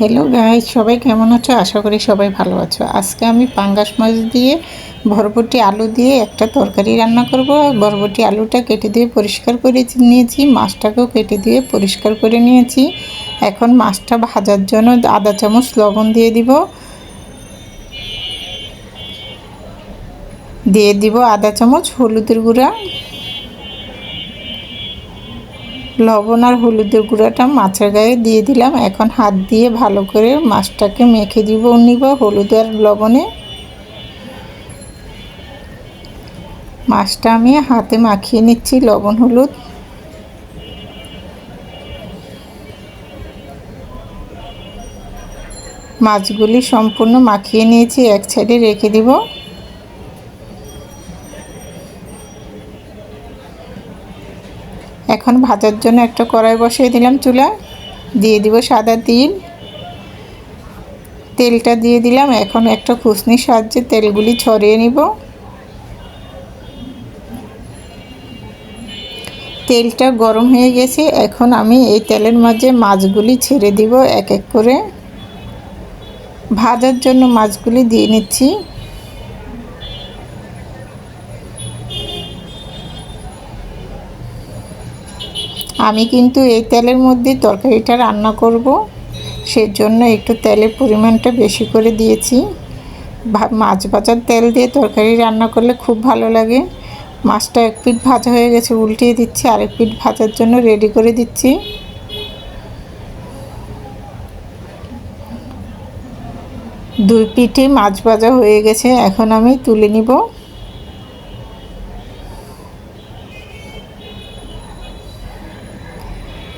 Hello guys সবাই কেমন আছো? আশা করি সবাই ভালো আছো। আজকে আমি পাঙ্গাস মাছ দিয়ে, ভরবটি আলু দিয়ে একটা তরকারি রান্না করব। বরবটি আলুটা কেটে দিয়ে পরিষ্কার করে নিয়েছি, মাছটাকেও কেটে দিয়ে পরিষ্কার করে নিয়েছি। এখন মাছটা ভাজার জন্য আধা চামচ লবণ দিয়ে দিব। দিয়ে দিব আধা চামচ, হলুদের গুঁড়া। লবণ আর হলুদের গুঁড়াটা মাছের গায়ে দিয়ে দিলাম। এখন হাত দিয়ে ভালো করে মাছটাকে মেখে দিব নিব হলুদ আর লবণে। মাছটা আমি হাতে মাখিয়ে নিচ্ছি, লবণ, হলুদ। মাছগুলি সম্পূর্ণ মাখিয়ে নিয়েছি, এক সাইডে রেখে দিব। এখন ভাজার জন্য একটা কড়াই বসিয়ে দিলাম চুলা। দিয়ে দিব সাদা তিল। তেলটা দিয়ে দিলাম, এখন একটা খুসনির সাহায্যে তেলগুলি ছড়িয়ে নিব। তেলটা গরম হয়ে গেছে, এখন আমি এই তেলের মাঝে মাছগুলি ছেড়ে দিব এক এক করে। ভাজার জন্য মাছগুলি দিয়ে নিচ্ছি। আমি কিন্তু এই তেলের মধ্যে তরকারিটা রান্না করব। সেজন্য একটু তেলের পরিমাণটা বেশি করে দিয়েছি। মাছ ভাজার তেল দিয়ে তরকারি রান্না করলে খুব ভালো লাগে। মাছটা এক পিঠ ভাজা হয়ে গেছে, উল্টিয়ে দিচ্ছি, আরেক পিঠ ভাজার জন্য রেডি করে দিচ্ছি। দুই পিঠে মাছ ভাজা হয়ে গেছে, এখন আমি তুলে নিব।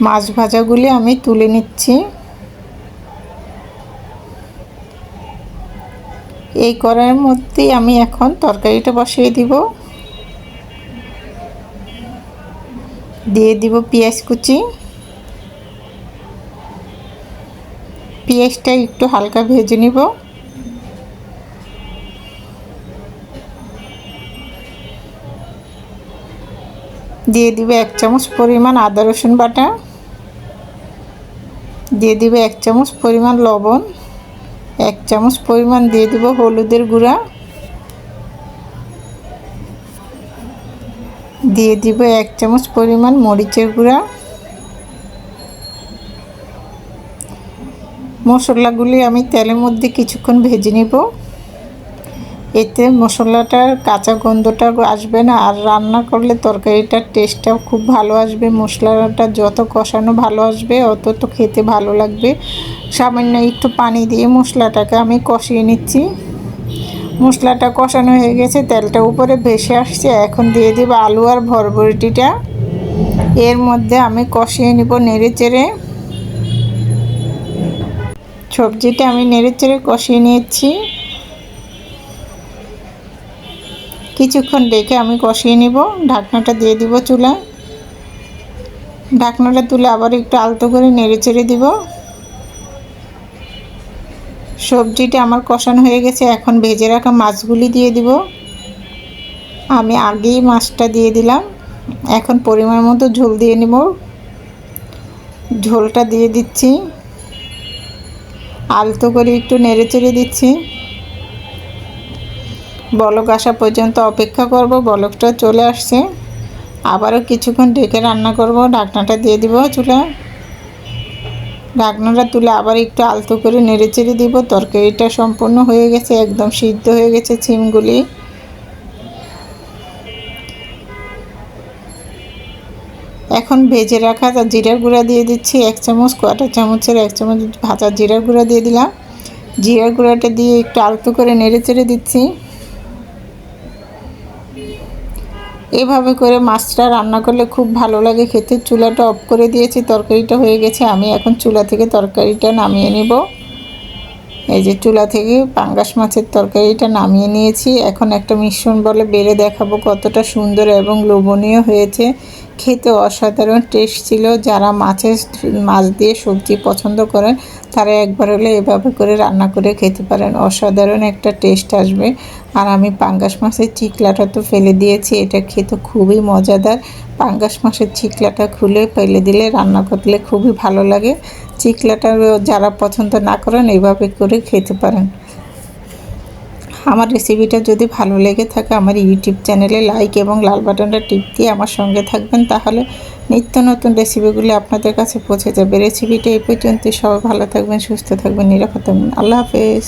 মাছ ভাজাগুলি আমি তুলে নিচ্ছি। এই কড়াইয়ের মধ্যেই আমি এখন তরকারিটা বসিয়ে দিব। দিয়ে দিব পেঁয়াজ কুচি। পেঁয়াজটা একটু হালকা ভেজে নিব। দিয়ে দিবে এক চামচ পরিমাণ আদা রসুন বাটা। দিয়ে দিবে এক চামচ পরিমাণ লবণ, এক চামচ পরিমাণ দিয়ে দিব হলুদের গুঁড়া। দিয়ে দিব এক চামচ পরিমাণ মরিচের গুঁড়া। মশলাগুলি আমি তেলের মধ্যে কিছুক্ষণ ভেজে নিব। এতে মশলাটার কাঁচা গন্ধটা আসবে না, আর রান্না করলে তরকারিটার টেস্টটাও খুব ভালো আসবে, মশলাটা যত কষানো ভালো আসবে, অত তো খেতে ভালো লাগবে। সামান্য একটু পানি দিয়ে মশলাটাকে আমি কষিয়ে নিচ্ছি। মশলাটা কষানো হয়ে গেছে, তেলটা উপরে ভেসে আসছে, এখন দিয়ে দেব আলু আর ভরভরটিটা এর মধ্যে আমি কষিয়ে নিব নেড়ে চেড়ে সবজিটা আমি নেড়ে চেড়ে কষিয়ে নিয়েছি। কিছুক্ষণ ডেকে আমি কষিয়ে নিব, ঢাকনাটা দিয়ে দিব চুলা ঢাকনাটা তুলে আবার একটু আলতো করে নেড়ে চেড়ে দিব। সবজিটা আমার কষানো হয়ে গেছে, এখন ভেজে রাখা মাছগুলি দিয়ে দিব। আমি আগেই মাছটা দিয়ে দিলাম, এখন পরিমাণ মতো ঝোল দিয়ে নেব। ঝোলটা দিয়ে দিচ্ছি। আলতো করে একটু নেড়ে চেড়ে দিচ্ছি। বলক আসা পর্যন্ত অপেক্ষা করব, বলকটা চলে আসছে। আবারও কিছুক্ষণ ঢেকে রান্না করব, ঢাকনাটা দিয়ে দিব চুলা ঢাকনাটা তুলে আবার একটু আলতো করে নেড়ে চেড়ে দিব, তরকারিটা সম্পূর্ণ হয়ে গেছে, একদম সিদ্ধ হয়ে গেছে ছিমগুলি এখন ভেজে রাখা জিরার গুঁড়া দিয়ে দিচ্ছি, এক চামচ কোয়াটার চামচের, এক চামচ ভাজা জিরার গুঁড়া দিয়ে দিলাম। জিরার গুঁড়াটা দিয়ে একটু আলতো করে নেড়ে চেড়ে দিচ্ছি। এভাবে করে মাছটা রান্না করলে খুব ভালো লাগে খেতে। চুলাটা অফ করে দিয়েছি, তরকারিটা হয়ে গেছে। আমি এখন চুলা থেকে তরকারিটা নামিয়ে নেব। এই যে চুলা থেকে পাঙ্গাস মাছের তরকারিটা নামিয়ে নিয়েছি। এখন একটা মিশ্রণ বলে বেড়ে দেখাবো কতটা সুন্দর এবং লোভনীয় হয়েছে। খেতে অসাধারণ টেস্ট ছিল। যারা মাছের মাছ দিয়ে সবজি পছন্দ করেন, তারা একবার হলে এভাবে করে রান্না করে খেতে পারেন। অসাধারণ একটা টেস্ট আসবে। আর আমি পাঙ্গাস মাছের চিকলাটা তো ফেলে দিয়েছি। এটা খেতে খুবই মজাদার। পাঙ্গাস মাছের চিকলাটা খুলে ফেলে দিলে রান্না করলে খুবই ভালো লাগে। চিকলাটা যারা পছন্দ না করেন, এইভাবে করে খেতে পারেন। আমার রেসিপিটা যদি ভালো লেগে থাকে, আমার ইউটিউব চ্যানেলে লাইক এবং লাল বাটনটা টিপ দিয়ে আমার সঙ্গে থাকবেন, তাহলে নিত্য নতুন রেসিপিগুলি আপনাদের কাছে পৌঁছে যাবে। রেসিপিটা এই পর্যন্ত সবাই ভালো থাকবেন, সুস্থ থাকবেন, নিরাপদ থাকবেন। আল্লাহ হাফেজ।